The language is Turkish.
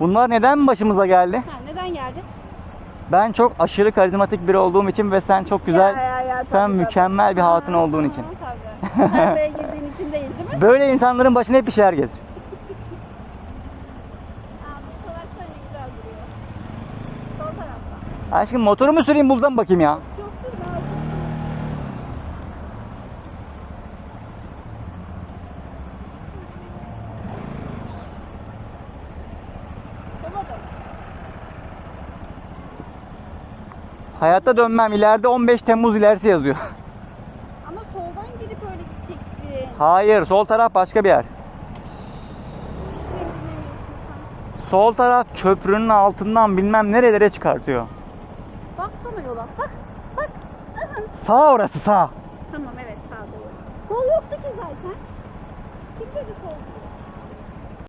Bunlar neden başımıza geldi? Ha, neden geldi? Ben çok aşırı karizmatik biri olduğum için ve sen çok güzel, Ya, ya, ya, sen tabii. mükemmel bir hatun Ha, olduğun için. Tabii. Arabaya girdiğin için değil değil mi? Böyle insanların başına hep bir şeyler gelir. Aa, bu tarafta ne güzel duruyor. Sol tarafta. Aşkım motoru mu süreyim bulsam bakayım ya. Hayatta dönmem. İleride 15 Temmuz ilerisi yazıyor. Ama soldan gidip öyle gideceksin. Hayır. Sol taraf başka bir yer. Sol taraf köprünün altından bilmem nerelere çıkartıyor. Baksana yola. Bak. Bak. Sağ orası sağ. Tamam evet sağ doğru. Sol yoktu ki zaten. Kim dedi sol?